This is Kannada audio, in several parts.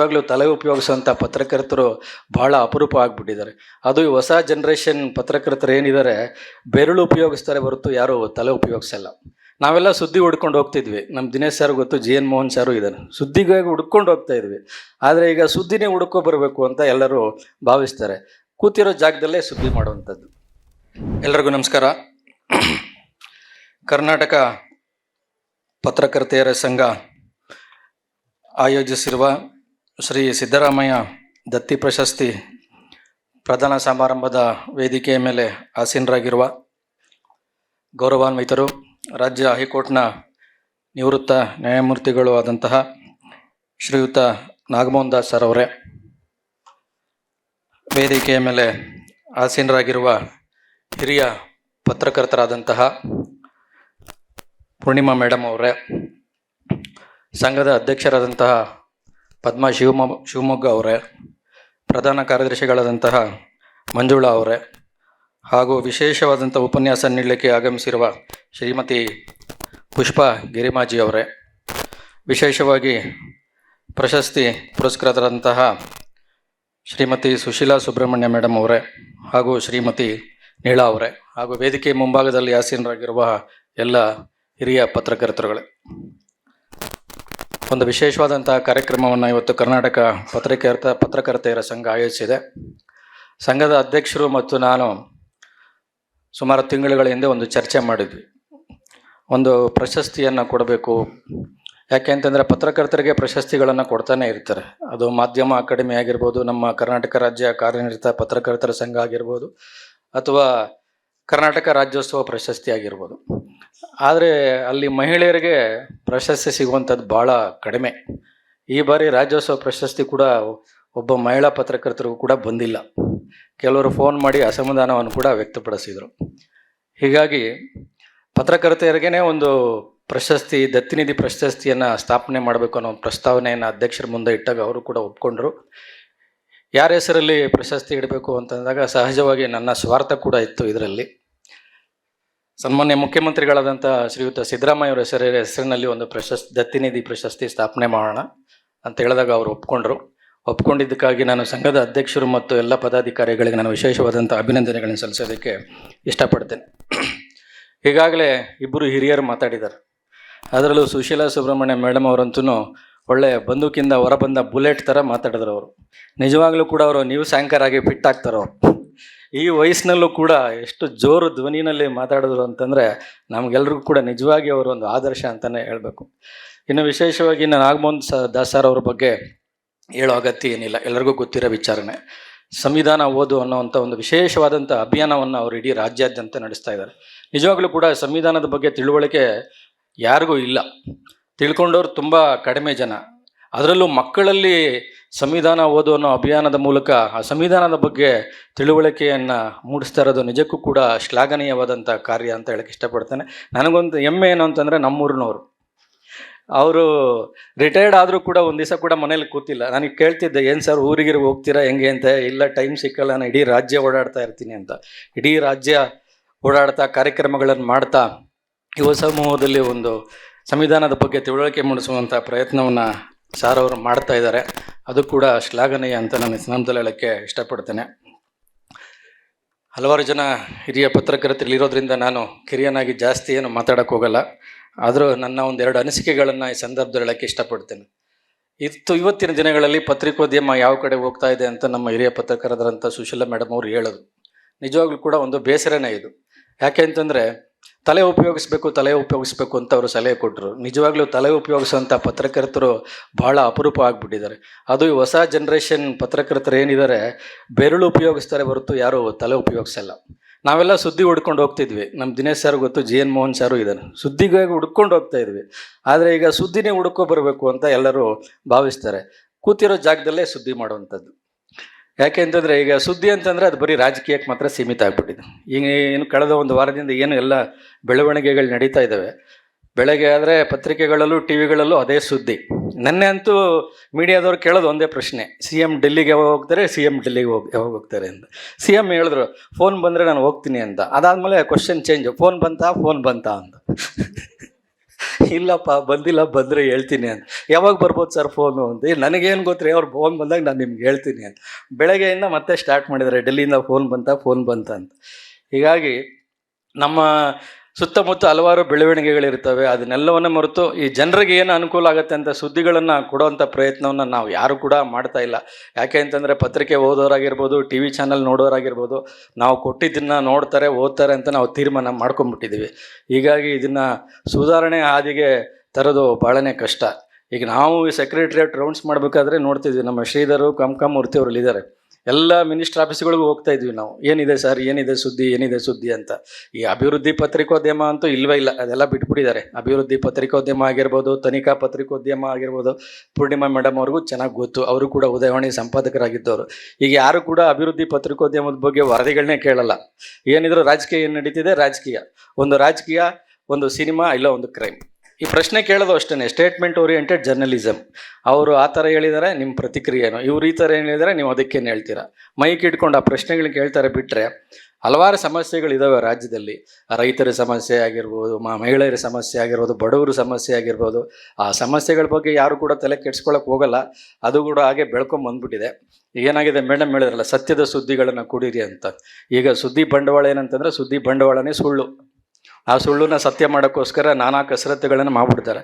ಇವಾಗಲೂ ತಲೆ ಉಪಯೋಗಿಸುವಂಥ ಪತ್ರಕರ್ತರು ಬಹಳ ಅಪರೂಪ ಆಗಿಬಿಟ್ಟಿದ್ದಾರೆ. ಅದು ಈ ಹೊಸ ಜನ್ರೇಷನ್ ಪತ್ರಕರ್ತರು ಏನಿದ್ದಾರೆ, ಬೆರಳು ಉಪಯೋಗಿಸ್ತಾರೆ ಹೊರತು ಯಾರು ತಲೆ ಉಪಯೋಗಿಸಲ್ಲ. ನಾವೆಲ್ಲ ಸುದ್ದಿ ಹುಡ್ಕೊಂಡು ಹೋಗ್ತಿದ್ವಿ. ನಮ್ಮ ದಿನೇಶ್ ಸರ್ ಗೊತ್ತು ಜಿ ಎನ್ ಮೋಹನ್ ಸಾರು ಇದ್ದಾರೆ ಸುದ್ದಿಗಾಗಿ ಹುಡ್ಕೊಂಡು ಹೋಗ್ತಾ ಇದ್ವಿ. ಆದರೆ ಈಗ ಸುದ್ದಿನೇ ಹುಡ್ಕೊ ಬರಬೇಕು ಅಂತ ಎಲ್ಲರೂ ಭಾವಿಸ್ತಾರೆ. ಕೂತಿರೋ ಜಾಗದಲ್ಲೇ ಸುದ್ದಿ ಮಾಡುವಂಥದ್ದು. ಎಲ್ರಿಗೂ ನಮಸ್ಕಾರ. ಕರ್ನಾಟಕ ಪತ್ರಕರ್ತೆಯರ ಸಂಘ ಆಯೋಜಿಸಿರುವ ಶ್ರೀ ಸಿದ್ದರಾಮಯ್ಯ ದತ್ತಿ ಪ್ರಶಸ್ತಿ ಪ್ರಧಾನ ಸಮಾರಂಭದ ವೇದಿಕೆಯ ಮೇಲೆ ಆಸೀನರಾಗಿರುವ ಗೌರವಾನ್ವಿತರು, ರಾಜ್ಯ ಹೈಕೋರ್ಟ್ನ ನಿವೃತ್ತ ನ್ಯಾಯಮೂರ್ತಿಗಳು ಆದಂತಹ ಶ್ರೀಯುತ ನಾಗಮೋಹನ್ ದಾಸ್ ಸರ್ ಅವರೇ, ವೇದಿಕೆಯ ಮೇಲೆ ಆಸೀನರಾಗಿರುವ ಹಿರಿಯ ಪತ್ರಕರ್ತರಾದಂತಹ ಪೂರ್ಣಿಮಾ ಮೇಡಮ್ ಅವರೇ, ಸಂಘದ ಅಧ್ಯಕ್ಷರಾದಂತಹ ಪದ್ಮಾ ಶಿವಮ ಶಿವಮೊಗ್ಗ ಅವರೇ, ಪ್ರಧಾನ ಕಾರ್ಯದರ್ಶಿಗಳಾದಂತಹ ಮಂಜುಳಾ ಅವರೇ, ಹಾಗೂ ವಿಶೇಷವಾದಂಥ ಉಪನ್ಯಾಸ ನೀಡಲಿಕ್ಕೆ ಆಗಮಿಸಿರುವ ಶ್ರೀಮತಿ ಪುಷ್ಪಾ ಗಿರಿಮಾಜಿ ಅವರೇ, ವಿಶೇಷವಾಗಿ ಪ್ರಶಸ್ತಿ ಪುರಸ್ಕೃತರಾದಂತಹ ಶ್ರೀಮತಿ ಸುಶೀಲಾ ಸುಬ್ರಹ್ಮಣ್ಯ ಮೇಡಮ್ ಅವರೇ, ಹಾಗೂ ಶ್ರೀಮತಿ ನೀಳಾ ಅವರೇ, ಹಾಗೂ ವೇದಿಕೆ ಮುಂಭಾಗದಲ್ಲಿ ಆಸೀನರಾಗಿರುವ ಎಲ್ಲ ಹಿರಿಯ ಪತ್ರಕರ್ತರುಗಳೇ. ಒಂದು ವಿಶೇಷವಾದಂತಹ ಕಾರ್ಯಕ್ರಮವನ್ನು ಇವತ್ತು ಕರ್ನಾಟಕ ಪತ್ರಕರ್ತ ಪತ್ರಕರ್ತೆಯರ ಸಂಘ ಆಯೋಜಿಸಿದೆ. ಸಂಘದ ಅಧ್ಯಕ್ಷರು ಮತ್ತು ನಾನು ಸುಮಾರು ತಿಂಗಳುಗಳ ಹಿಂದೆ ಒಂದು ಚರ್ಚೆ ಮಾಡಿದ್ವಿ. ಒಂದು ಪ್ರಶಸ್ತಿಯನ್ನು ಕೊಡಬೇಕು. ಯಾಕೆ ಅಂತಂದರೆ ಪತ್ರಕರ್ತರಿಗೆ ಪ್ರಶಸ್ತಿಗಳನ್ನು ಕೊಡ್ತಾನೆ ಇರ್ತಾರೆ. ಅದು ಮಾಧ್ಯಮ ಅಕಾಡೆಮಿ ಆಗಿರ್ಬೋದು, ನಮ್ಮ ಕರ್ನಾಟಕ ರಾಜ್ಯ ಕಾರ್ಯನಿರತ ಪತ್ರಕರ್ತರ ಸಂಘ ಆಗಿರ್ಬೋದು, ಅಥವಾ ಕರ್ನಾಟಕ ರಾಜ್ಯೋತ್ಸವ ಪ್ರಶಸ್ತಿ ಆಗಿರ್ಬೋದು. ಆದರೆ ಅಲ್ಲಿ ಮಹಿಳೆಯರಿಗೆ ಪ್ರಶಸ್ತಿ ಸಿಗುವಂಥದ್ದು ಭಾಳ ಕಡಿಮೆ. ಈ ಬಾರಿ ರಾಜ್ಯೋತ್ಸವ ಪ್ರಶಸ್ತಿ ಕೂಡ ಒಬ್ಬ ಮಹಿಳಾ ಪತ್ರಕರ್ತರಿಗೂ ಕೂಡ ಬಂದಿಲ್ಲ. ಕೆಲವರು ಫೋನ್ ಮಾಡಿ ಅಸಮಾಧಾನವನ್ನು ಕೂಡ ವ್ಯಕ್ತಪಡಿಸಿದರು. ಹೀಗಾಗಿ ಪತ್ರಕರ್ತೆಯರಿಗೇ ಒಂದು ಪ್ರಶಸ್ತಿ ದತ್ತಿನಿಧಿ ಪ್ರಶಸ್ತಿಯನ್ನು ಸ್ಥಾಪನೆ ಮಾಡಬೇಕು ಅನ್ನೋ ಪ್ರಸ್ತಾವನೆಯನ್ನು ಅಧ್ಯಕ್ಷರ ಮುಂದೆ ಇಟ್ಟಾಗ ಅವರು ಕೂಡ ಒಪ್ಕೊಂಡ್ರು. ಯಾರ ಹೆಸರಲ್ಲಿ ಪ್ರಶಸ್ತಿ ಇಡಬೇಕು ಅಂತಂದಾಗ ಸಹಜವಾಗಿ ನನ್ನ ಸ್ವಾರ್ಥ ಕೂಡ ಇತ್ತು ಇದರಲ್ಲಿ. ಸನ್ಮಾನ್ಯ ಮುಖ್ಯಮಂತ್ರಿಗಳಾದಂಥ ಶ್ರೀಯುತ ಸಿದ್ದರಾಮಯ್ಯ ಅವರ ಹೆಸರ ಹೆಸರಿನಲ್ಲಿ ಒಂದು ಪ್ರಶಸ್ತಿ ದತ್ತಿನಿಧಿ ಪ್ರಶಸ್ತಿ ಸ್ಥಾಪನೆ ಮಾಡೋಣ ಅಂತ ಹೇಳಿದಾಗ ಅವರು ಒಪ್ಕೊಂಡ್ರು. ಒಪ್ಕೊಂಡಿದ್ದಕ್ಕಾಗಿ ನಾನು ಸಂಘದ ಅಧ್ಯಕ್ಷರು ಮತ್ತು ಎಲ್ಲ ಪದಾಧಿಕಾರಿಗಳಿಗೆ ನಾನು ವಿಶೇಷವಾದಂಥ ಅಭಿನಂದನೆಗಳನ್ನು ಸಲ್ಲಿಸೋದಕ್ಕೆ ಇಷ್ಟಪಡ್ತೇನೆ. ಈಗಾಗಲೇ ಇಬ್ಬರು ಹಿರಿಯರು ಮಾತಾಡಿದ್ದಾರೆ. ಅದರಲ್ಲೂ ಸುಶೀಲಾ ಸುಬ್ರಹ್ಮಣ್ಯ ಮೇಡಮ್ ಅವರಂತೂ ಒಳ್ಳೆಯ ಬಂದೂಕಿಂದ ಹೊರಬಂದ ಬುಲೆಟ್ ಥರ ಮಾತಾಡಿದ್ರು ಅವರು. ನಿಜವಾಗ್ಲೂ ಕೂಡ ಅವರು ನ್ಯೂಸ್ ಆ್ಯಂಕರ್ ಆಗಿ ಫಿಟ್ ಆಗ್ತಾರೋ? ಈ ವಯಸ್ಸಿನಲ್ಲೂ ಕೂಡ ಎಷ್ಟು ಜೋರು ಧ್ವನಿನಲ್ಲಿ ಮಾತಾಡಿದ್ರು ಅಂತಂದರೆ ನಮಗೆಲ್ಲರಿಗೂ ಕೂಡ ನಿಜವಾಗಿ ಅವರು ಒಂದು ಆದರ್ಶ ಅಂತಲೇ ಹೇಳಬೇಕು. ಇನ್ನು ವಿಶೇಷವಾಗಿ ನಾನು ನಾಗಮೋಹನ್ ಸ ದಾಸ್ ಅವ್ರ ಬಗ್ಗೆ ಹೇಳೋ ಅಗತ್ಯ ಏನಿಲ್ಲ. ಎಲ್ಲರಿಗೂ ಗೊತ್ತಿರೋ ವಿಚಾರನೆ. ಸಂವಿಧಾನ ಓದು ಅನ್ನೋವಂಥ ಒಂದು ವಿಶೇಷವಾದಂಥ ಅಭಿಯಾನವನ್ನು ಅವರು ಇಡೀ ರಾಜ್ಯಾದ್ಯಂತ ನಡೆಸ್ತಾ ಇದ್ದಾರೆ. ನಿಜವಾಗ್ಲೂ ಕೂಡ ಸಂವಿಧಾನದ ಬಗ್ಗೆ ತಿಳುವಳಿಕೆ ಯಾರಿಗೂ ಇಲ್ಲ. ತಿಳ್ಕೊಂಡವ್ರು ತುಂಬ ಕಡಿಮೆ ಜನ. ಅದರಲ್ಲೂ ಮಕ್ಕಳಲ್ಲಿ ಸಂವಿಧಾನ ಓದು ಅನ್ನೋ ಅಭಿಯಾನದ ಮೂಲಕ ಆ ಸಂವಿಧಾನದ ಬಗ್ಗೆ ತಿಳುವಳಿಕೆಯನ್ನು ಮೂಡಿಸ್ತಾ ಇರೋದು ನಿಜಕ್ಕೂ ಕೂಡ ಶ್ಲಾಘನೀಯವಾದಂಥ ಕಾರ್ಯ ಅಂತ ಹೇಳಕ್ಕೆ ಇಷ್ಟಪಡ್ತೇನೆ. ನನಗೊಂದು ಹೆಮ್ಮೆ ಏನು ಅಂತಂದರೆ ನಮ್ಮೂರಿನವರು. ಅವರು ರಿಟೈರ್ಡ್ ಆದರೂ ಕೂಡ ಒಂದು ದಿವಸ ಕೂಡ ಮನೇಲಿ ಕೂತಿಲ್ಲ. ನನಗೆ ಕೇಳ್ತಿದ್ದೆ, ಏನು ಸರ್ ಊರಿಗೆ ಹೋಗ್ತೀರಾ? ಹೆಂಗೆ ಅಂತ? ಇಲ್ಲ, ಟೈಮ್ ಸಿಕ್ಕಲ್ಲ. ನಾನು ಇಡೀ ರಾಜ್ಯ ಓಡಾಡ್ತಾ ಇರ್ತೀನಿ ಅಂತ. ಇಡೀ ರಾಜ್ಯ ಓಡಾಡ್ತಾ, ಕಾರ್ಯಕ್ರಮಗಳನ್ನು ಮಾಡ್ತಾ, ಯುವ ಸಮೂಹದಲ್ಲಿ ಒಂದು ಸಂವಿಧಾನದ ಬಗ್ಗೆ ತಿಳುವಳಿಕೆ ಮೂಡಿಸುವಂಥ ಪ್ರಯತ್ನವನ್ನು ಸಾರ್ ಅವರು ಮಾಡ್ತಾ ಇದ್ದಾರೆ ಅದು ಕೂಡ ಶ್ಲಾಘನೀಯ ಅಂತ ನಾನು ಸಂದರ್ಭದಲ್ಲಿ ಹೇಳೋಕ್ಕೆ ಇಷ್ಟಪಡ್ತೇನೆ. ಹಲವಾರು ಜನ ಹಿರಿಯ ಪತ್ರಕರ್ತರು ಇರೋದ್ರಿಂದ ನಾನು ಕಿರಿಯನಾಗಿ ಜಾಸ್ತಿ ಏನು ಮಾತಾಡೋಕ್ಕೆ ಹೋಗಲ್ಲ. ಆದರೂ ನನ್ನ ಒಂದು ಎರಡು ಅನಿಸಿಕೆಗಳನ್ನು ಈ ಸಂದರ್ಭದಲ್ಲಿ ಹೇಳೋಕ್ಕೆ ಇಷ್ಟಪಡ್ತೇನೆ. ಇತ್ತು ಇವತ್ತಿನ ದಿನಗಳಲ್ಲಿ ಪತ್ರಿಕೋದ್ಯಮ ಯಾವ ಕಡೆ ಹೋಗ್ತಾ ಇದೆ ಅಂತ ನಮ್ಮ ಹಿರಿಯ ಪತ್ರಕರ್ತರಂಥ ಸುಶೀಲಾ ಮೇಡಮ್ ಅವರು ಹೇಳೋದು. ನಿಜವಾಗ್ಲೂ ಕೂಡ ಒಂದು ಬೇಸರನೇ ಇದು. ಯಾಕೆ ಅಂತಂದರೆ ತಲೆ ಉಪಯೋಗಿಸ್ಬೇಕು ತಲೆ ಉಪಯೋಗಿಸ್ಬೇಕು ಅಂತ ಅವರು ಸಲಹೆ ಕೊಟ್ಟರು ನಿಜವಾಗ್ಲೂ ತಲೆ ಉಪಯೋಗಿಸುವಂಥ ಪತ್ರಕರ್ತರು ಬಹಳ ಅಪರೂಪ ಆಗಿಬಿಟ್ಟಿದ್ದಾರೆ. ಅದು ಈ ಹೊಸ ಜನ್ರೇಷನ್ ಪತ್ರಕರ್ತರು ಏನಿದ್ದಾರೆ, ಬೆರಳು ಉಪಯೋಗಿಸ್ತಾರೆ ಹೊರತು ಯಾರು ತಲೆ ಉಪಯೋಗಿಸಲ್ಲ. ನಾವೆಲ್ಲ ಸುದ್ದಿ ಹುಡ್ಕೊಂಡು ಹೋಗ್ತಿದ್ವಿ. ನಮ್ಮ ದಿನೇಶ್ ಸರ್ ಗೊತ್ತು, ಜಿ ಎನ್ ಮೋಹನ್ ಸಾರು ಇದ್ದಾರೆ ಸುದ್ದಿಗಾಗಿ ಹುಡ್ಕೊಂಡು ಹೋಗ್ತಾ ಇದ್ವಿ. ಆದರೆ ಈಗ ಸುದ್ದಿನೇ ಹುಡ್ಕೊ ಬರಬೇಕು ಅಂತ ಎಲ್ಲರೂ ಭಾವಿಸ್ತಾರೆ. ಕೂತಿರೋ ಜಾಗದಲ್ಲೇ ಸುದ್ದಿ ಮಾಡುವಂಥದ್ದು. ಯಾಕೆ ಅಂತಂದರೆ ಈಗ ಸುದ್ದಿ ಅಂತಂದರೆ ಅದು ಬರೀ ರಾಜಕೀಯಕ್ಕೆ ಮಾತ್ರ ಸೀಮಿತ ಆಗಿಬಿಟ್ಟಿದೆ. ಈಗ ಏನು ಕಳೆದ ಒಂದು ವಾರದಿಂದ ಏನು ಎಲ್ಲ ಬೆಳವಣಿಗೆಗಳು ನಡೀತಾ ಇದ್ದಾವೆ. ಬೆಳಗ್ಗೆ ಆದರೆ ಪತ್ರಿಕೆಗಳಲ್ಲೂ ಟಿ ವಿಗಳಲ್ಲೂ ಅದೇ ಸುದ್ದಿ. ನೆನ್ನೆ ಅಂತೂ ಮೀಡಿಯಾದವ್ರು ಕೇಳೋದು ಒಂದೇ ಪ್ರಶ್ನೆ ಸಿ ಎಂ ಡೆಲ್ಲಿಗೆ ಯಾವಾಗ ಹೋಗ್ತಾರೆ ಸಿ ಎಂ ಡೆಲ್ಲಿಗೆ ಹೋಗಿ, ಯಾವಾಗ ಹೋಗ್ತಾರೆ ಅಂತ? ಸಿ ಎಂ ಹೇಳಿದ್ರು, ಫೋನ್ ಬಂದರೆ ನಾನು ಹೋಗ್ತೀನಿ ಅಂತ. ಅದಾದಮೇಲೆ ಕ್ವಶನ್ ಚೇಂಜ್ ಫೋನ್ ಬಂತಾ ಫೋನ್ ಬಂತಾ? ಅಂತ. ಇಲ್ಲಪ್ಪ ಬಂದಿಲ್ಲ ಬಂದರೆ ಹೇಳ್ತೀನಿ ಅಂತ. ಯಾವಾಗ ಬರ್ಬೋದು ಸರ್ ಫೋನು ಅಂತ? "ಏ, ನನಗೇನು ಗೊತ್ತಿರಿ ಅವ್ರು ಫೋನ್ ಬಂದಾಗ ನಾನು ನಿಮ್ಗೆ ಹೇಳ್ತೀನಿ ಅಂತ. ಬೆಳಗ್ಗೆಯಿಂದ ಮತ್ತೆ ಸ್ಟಾರ್ಟ್ ಮಾಡಿದ್ದಾರೆ. ಡೆಲ್ಲಿಯಿಂದ ಫೋನ್ ಬಂತ ಫೋನ್ ಬಂತ ಅಂತ. ಹೀಗಾಗಿ ನಮ್ಮ ಸುತ್ತಮುತ್ತ ಹಲವಾರು ಬೆಳವಣಿಗೆಗಳಿರ್ತವೆ. ಅದನ್ನೆಲ್ಲವನ್ನು ಮರೆತು ಈ ಜನರಿಗೆ ಏನು ಅನುಕೂಲ ಆಗುತ್ತೆ ಅಂತ ಸುದ್ದಿಗಳನ್ನು ಕೊಡುವಂಥ ಪ್ರಯತ್ನವನ್ನು ನಾವು ಯಾರು ಕೂಡ ಮಾಡ್ತಾ ಇಲ್ಲ. ಯಾಕೆ ಅಂತಂದರೆ ಪತ್ರಿಕೆ ಓದೋರಾಗಿರ್ಬೋದು, ಟಿ ವಿ ಚಾನಲ್ ನೋಡೋರಾಗಿರ್ಬೋದು, ನಾವು ಕೊಟ್ಟಿದ್ದನ್ನು ನೋಡ್ತಾರೆ, ಓದ್ತಾರೆ ಅಂತ ನಾವು ತೀರ್ಮಾನ ಮಾಡ್ಕೊಂಬಿಟ್ಟಿದ್ದೀವಿ ಹೀಗಾಗಿ ಇದನ್ನು ಸುಧಾರಣೆ ಹಾದಿಗೆ ತರೋದು ಭಾಳನೇ ಕಷ್ಟ. ಈಗ ನಾವು ಸೆಕ್ರೆಟ್ರಿಯೇಟ್ ರೌಂಡ್ಸ್ ಮಾಡಬೇಕಾದ್ರೆ ನೋಡ್ತಿದ್ವಿ. ನಮ್ಮ ಶ್ರೀಧರು ಕಮ್ ಇದ್ದಾರೆ. ಎಲ್ಲ ಮಿನಿಸ್ಟರ್ ಆಫೀಸ್ಗಳಿಗೂ ಹೋಗ್ತಾ ಇದ್ವಿ ನಾವು. ಏನಿದೆ ಸರ್, ಏನಿದೆ ಸುದ್ದಿ ಏನಿದೆ ಸುದ್ದಿ ಅಂತ. ಈ ಅಭಿವೃದ್ಧಿ ಪತ್ರಿಕೋದ್ಯಮ ಅಂತೂ ಇಲ್ವೇ ಇಲ್ಲ, ಅದೆಲ್ಲ ಬಿಟ್ಬಿಟ್ಟಿದ್ದಾರೆ. ಅಭಿವೃದ್ಧಿ ಪತ್ರಿಕೋದ್ಯಮ ಆಗಿರ್ಬೋದು, ತನಿಖಾ ಪತ್ರಿಕೋದ್ಯಮ ಆಗಿರ್ಬೋದು, ಪೂರ್ಣಿಮಾ ಮೇಡಮ್ ಅವ್ರಿಗೂ ಚೆನ್ನಾಗಿ ಗೊತ್ತು. ಅವರು ಕೂಡ ಉದಯವಾಣಿ ಸಂಪಾದಕರಾಗಿದ್ದವರು. ಈಗ ಯಾರು ಕೂಡ ಅಭಿವೃದ್ಧಿ ಪತ್ರಿಕೋದ್ಯಮದ ಬಗ್ಗೆ ವರದಿಗಳನ್ನೇ ಕೇಳಲ್ಲ. ಏನಿದ್ರು ರಾಜಕೀಯ ಏನು ನಡೀತಿದೆ? ರಾಜಕೀಯ. ಒಂದು ರಾಜಕೀಯ, ಒಂದು ಸಿನಿಮಾ, ಇಲ್ಲ ಒಂದು ಕ್ರೈಮ್. ಈ ಪ್ರಶ್ನೆ ಕೇಳೋದು ಅಷ್ಟೇ ಸ್ಟೇಟ್ಮೆಂಟ್ ಓರಿಯೆಂಟೆಡ್ ಜರ್ನಲಿಸಮ್ ಅವರು ಆ ಥರ ಹೇಳಿದ್ದಾರೆ ನಿಮ್ಮ ಪ್ರತಿಕ್ರಿಯೆನೋ. ಇವ್ರು ಈ ಥರ ಏನು ಹೇಳಿದರೆ, ನೀವು ಅದಕ್ಕೇನು ಹೇಳ್ತೀರಾ? ಮೈಕ್ ಇಟ್ಕೊಂಡು ಆ ಪ್ರಶ್ನೆಗಳನ್ನ ಕೇಳ್ತಾರೆ ಬಿಟ್ಟರೆ ಹಲವಾರು ಸಮಸ್ಯೆಗಳಿದ್ದಾವೆ ರಾಜ್ಯದಲ್ಲಿ. ರೈತರ ಸಮಸ್ಯೆ ಆಗಿರ್ಬೋದು ಮಹಿಳೆಯರ ಸಮಸ್ಯೆ ಆಗಿರ್ಬೋದು, ಬಡವರ ಸಮಸ್ಯೆ ಆಗಿರ್ಬೋದು. ಆ ಸಮಸ್ಯೆಗಳ ಬಗ್ಗೆ ಯಾರು ಕೂಡ ತಲೆ ಕೆಡ್ಸ್ಕೊಳಕ್ಕೆ ಹೋಗಲ್ಲ. ಅದು ಕೂಡ ಹಾಗೆ ಬೆಳ್ಕೊಂಡು ಬಂದ್ಬಿಟ್ಟಿದೆ. ಏನಾಗಿದೆ, ಮೇಡಮ್ ಹೇಳಿದ್ರಲ್ಲ, ಸತ್ಯದ ಸುದ್ದಿಗಳನ್ನು ಕುಡೀರಿ ಅಂತ. ಈಗ ಸುದ್ದಿ ಬಂಡವಾಳ ಏನಂತಂದರೆ, ಸುದ್ದಿ ಬಂಡವಾಳನೇ ಸುಳ್ಳು. ಆ ಸುಳ್ಳನ್ನ ಸತ್ಯ ಮಾಡೋಕ್ಕೋಸ್ಕರ ನಾನಾ ಕಸರತ್ತುಗಳನ್ನು ಮಾಡ್ಬಿಡ್ತಾರೆ.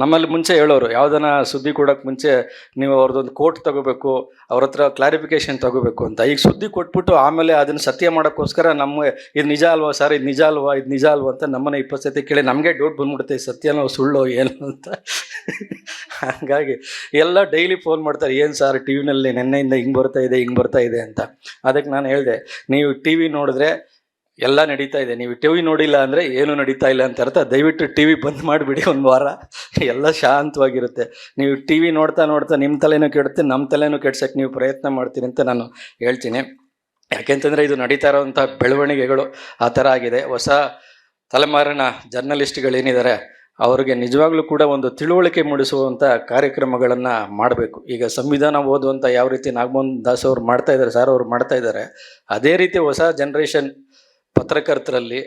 ನಮ್ಮಲ್ಲಿ ಮುಂಚೆ ಹೇಳೋರು ಯಾವುದನ್ನ ಸುದ್ದಿ ಕೊಡೋಕ್ಕೆ ಮುಂಚೆ ನೀವು ಅವ್ರದ್ದೊಂದು ಕೋರ್ಟ್ ತಗೋಬೇಕು, ಅವ್ರ ಹತ್ರ ಕ್ಲಾರಿಫಿಕೇಶನ್ ತಗೋಬೇಕು ಅಂತ. ಈಗ ಸುದ್ದಿ ಕೊಟ್ಬಿಟ್ಟು ಆಮೇಲೆ ಅದನ್ನು ಸತ್ಯ ಮಾಡೋಕ್ಕೋಸ್ಕರ ನಮ್ಮ, ಇದು ನಿಜ ಅಲ್ವಾ ಸರ್ ಇದು ನಿಜ ಅಲ್ವಾ, ಇದು ನಿಜ ಅಲ್ವಾ ಅಂತ ನಮ್ಮನ್ನ ಇಪ್ಪತ್ತು ಸತಿ ಕೇಳಿ ನಮಗೆ ಡೌಟ್ ಬಂದ್ಬಿಡುತ್ತೆ, ಸತ್ಯನೋ ಸುಳ್ಳು ಏನು ಅಂತ. ಹಾಗಾಗಿ ಎಲ್ಲ ಡೈಲಿ ಫೋನ್ ಮಾಡ್ತಾರೆ, ಏನು ಸರ್ ಟಿ ವಿನಲ್ಲಿ ನೆನ್ನೆಯಿಂದ ಹಿಂಗೆ ಬರ್ತಾ ಇದೆ, ಹಿಂಗೆ ಬರ್ತಾ ಇದೆ ಅಂತ. ಅದಕ್ಕೆ ನಾನು ಹೇಳಿದೆ, ನೀವು ಟಿ ವಿ ನೋಡಿದ್ರೆ ಎಲ್ಲ ನಡೀತಾ ಇದೆ. ನೀವು ಟಿ ವಿ ನೋಡಿಲ್ಲ ಅಂದರೆ ಏನು ನಡೀತಾ ಇಲ್ಲ ಅಂತ ಅರ್ಥ. ದಯವಿಟ್ಟು ಟಿ ವಿ ಬಂದ್ ಮಾಡಿಬಿಡಿ ಒಂದು ವಾರ. ಎಲ್ಲ ಶಾಂತವಾಗಿರುತ್ತೆ. ನೀವು ಟಿ ವಿ ನೋಡ್ತಾ ನೋಡ್ತಾ ನಿಮ್ಮ ತಲೆನೂ ಕೆಡುತ್ತೆ ನಮ್ಮ ತಲೆನೂ ಕೆಡ್ಸೋಕ್ಕೆ ನೀವು ಪ್ರಯತ್ನ ಮಾಡ್ತೀರಿ ಅಂತ ನಾನು ಹೇಳ್ತೀನಿ. ಯಾಕೆಂತಂದರೆ ಇದು ನಡೀತಾ ಇರೋವಂಥ ಬೆಳವಣಿಗೆಗಳು ಆ ಥರ ಆಗಿದೆ. ಹೊಸ ತಲೆಮಾರಿನ ಜರ್ನಲಿಸ್ಟ್ಗಳೇನಿದ್ದಾರೆ ಅವರಿಗೆ ನಿಜವಾಗ್ಲೂ ಕೂಡ ಒಂದು ತಿಳುವಳಿಕೆ ಮೂಡಿಸುವಂಥ ಕಾರ್ಯಕ್ರಮಗಳನ್ನು ಮಾಡಬೇಕು. ಈಗ ಸಂವಿಧಾನ ಓದುವಂಥ ಯಾವ ರೀತಿ ನಾಗಮೋಹನ್ ದಾಸ್ ಅವರು ಮಾಡ್ತಾ ಇದ್ದಾರೆ, ಸರ್ ಅವರು ಮಾಡ್ತಾ ಇದ್ದಾರೆ, ಅದೇ ರೀತಿ ಹೊಸ ಜನ್ರೇಷನ್ ಪತ್ರಕರ್ತರಲ್ಲಿ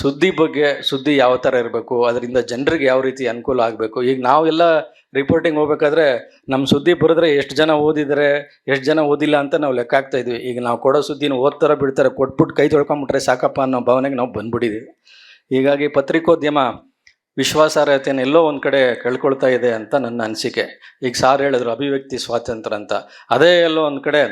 ಸುದ್ದಿ ಬಗ್ಗೆ ಸುದ್ದಿ ಯಾವ ಥರ ಇರಬೇಕು, ಅದರಿಂದ ಜನರಿಗೆ ಯಾವ ರೀತಿ ಅನುಕೂಲ ಆಗಬೇಕು, ಈಗ ನಾವೆಲ್ಲ ರಿಪೋರ್ಟಿಂಗ್ ಹೋಗ್ಬೇಕಾದ್ರೆ ನಮ್ಮ ಸುದ್ದಿ ಬರೆದ್ರೆ ಎಷ್ಟು ಜನ ಓದಿದರೆ, ಎಷ್ಟು ಜನ ಓದಿಲ್ಲ ಅಂತ ನಾವು ಲೆಕ್ಕ ಹಾಕ್ತಾ ಇದ್ವಿ. ಈಗ ನಾವು ಕೊಡೋ ಸುದ್ದಿನ ಓದ್ತಾರೆ ಬಿಡ್ತಾರೆ ಕೊಟ್ಬಿಟ್ಟು ಕೈ ತೊಳ್ಕೊಂಬಿಟ್ರೆ ಸಾಕಪ್ಪ ಅನ್ನೋ ಭಾವನೆಗೆ ನಾವು ಬಂದ್ಬಿಟ್ಟಿದ್ವಿ. ಹೀಗಾಗಿ ಪತ್ರಿಕೋದ್ಯಮ ವಿಶ್ವಾಸಾರ್ಹತೆಯನ್ನು ಎಲ್ಲೋ ಒಂದು ಕಡೆ ಕಳ್ಕೊಳ್ತಾ ಇದೆ ಅಂತ ನನ್ನ ಅನಿಸಿಕೆ. ಈಗ ಸಾರ್ ಹೇಳಿದ್ರು ಅಭಿವ್ಯಕ್ತಿ ಸ್ವಾತಂತ್ರ್ಯ ಅಂತ. ಅದೇ ಎಲ್ಲೋ ಒಂದು ಕಡೆ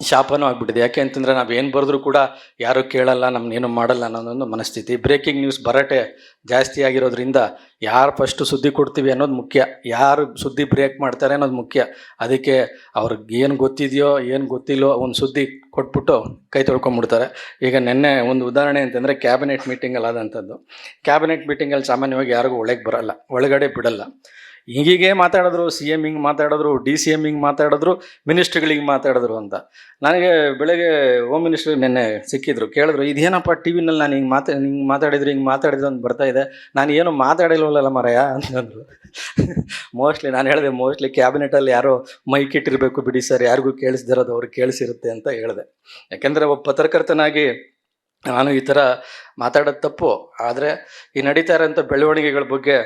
ಶಾಪನೂ ಆಗ್ಬಿಟ್ಟಿದೆ. ಯಾಕೆ ಅಂತಂದರೆ ನಾವು ಏನು ಬರೆದ್ರೂ ಕೂಡ ಯಾರು ಕೇಳಲ್ಲ ನಮ್ಮನ್ನೇನು ಮಾಡಲ್ಲ ಅನ್ನೋದೊಂದು ಮನಸ್ಥಿತಿ. ಬ್ರೇಕಿಂಗ್ ನ್ಯೂಸ್ ಬರಟೆ ಜಾಸ್ತಿ ಆಗಿರೋದ್ರಿಂದ ಯಾರು ಫಸ್ಟು ಸುದ್ದಿ ಕೊಡ್ತೀವಿ ಅನ್ನೋದು ಮುಖ್ಯ. ಯಾರು ಸುದ್ದಿ ಬ್ರೇಕ್ ಮಾಡ್ತಾರೆ ಅನ್ನೋದು ಮುಖ್ಯ. ಅದಕ್ಕೆ ಅವ್ರಿಗೆ ಏನು ಗೊತ್ತಿದೆಯೋ, ಏನು ಗೊತ್ತಿಲ್ಲೋ ಒಂದು ಸುದ್ದಿ ಕೊಟ್ಬಿಟ್ಟು ಕೈ ತೊಳ್ಕೊಂಬಿಡ್ತಾರೆ. ಈಗ ನಿನ್ನೆ ಒಂದು ಉದಾಹರಣೆ ಅಂತಂದರೆ ಕ್ಯಾಬಿನೆಟ್ ಮೀಟಿಂಗಲ್ಲಿ ಆದಂಥದ್ದು ಕ್ಯಾಬಿನೆಟ್ ಮೀಟಿಂಗಲ್ಲಿ ಸಾಮಾನ್ಯವಾಗಿ ಯಾರಿಗೂ ಒಳಗೆ ಬರಲ್ಲ, ಒಳಗಡೆ ಬಿಡಲ್ಲ. ಹೀಗೀಗೆ ಮಾತಾಡಿದ್ರು ಸಿ ಎಂ ಹಿಂಗೆ ಮಾತಾಡಿದ್ರು ಡಿ ಸಿ ಎಂ ಹಿಂಗೆ ಮಾತಾಡಿದ್ರು ಮಿನಿಸ್ಟ್ರ್ಗಳಿಗೆ ಮಾತಾಡಿದ್ರು ಅಂತ. ನನಗೆ ಬೆಳಗ್ಗೆ ಹೋಮ್ ಮಿನಿಸ್ಟ್ರಿ ನಿನ್ನೆ ಸಿಕ್ಕಿದ್ರು. ಕೇಳಿದ್ರು, ಇದೇನಪ್ಪ ಟಿ ವಿನಲ್ಲಿ ನಾನು ಹಿಂಗೆ ಮಾತಾ, ಹಿಂಗೆ ಮಾತಾಡಿದ್ರು ಹಿಂಗೆ ಮಾತಾಡಿದ್ರು ಅಂತ ಬರ್ತಾ ಇದೆ. ನಾನು ಏನು ಮಾತಾಡಿಲ್ವಲ್ಲ ಮರಯ? ಅಂತಂದರು ಮೋಸ್ಟ್ಲಿ ನಾನು ಹೇಳಿದೆ ಮೋಸ್ಟ್ಲಿ ಕ್ಯಾಬಿನೆಟಲ್ಲಿ ಯಾರೋ ಮೈಕ್ ಇಟ್ಟಿರಬೇಕು ಬಿಡಿ ಸರ್. ಯಾರಿಗೂ ಕೇಳಿಸ್ದಿರೋದು ಅವ್ರಿಗೆ ಕೇಳಿಸಿರುತ್ತೆ ಅಂತ ಹೇಳಿದೆ. ಯಾಕೆಂದರೆ ಒಬ್ಬ ಪತ್ರಕರ್ತನಾಗಿ ನಾನು ಈ ಥರ ಮಾತಾಡೋದು ತಪ್ಪು. ಆದರೆ ಈ ನಡೀತಾ ಇರೋಂಥ ಬೆಳವಣಿಗೆಗಳ ಬಗ್ಗೆ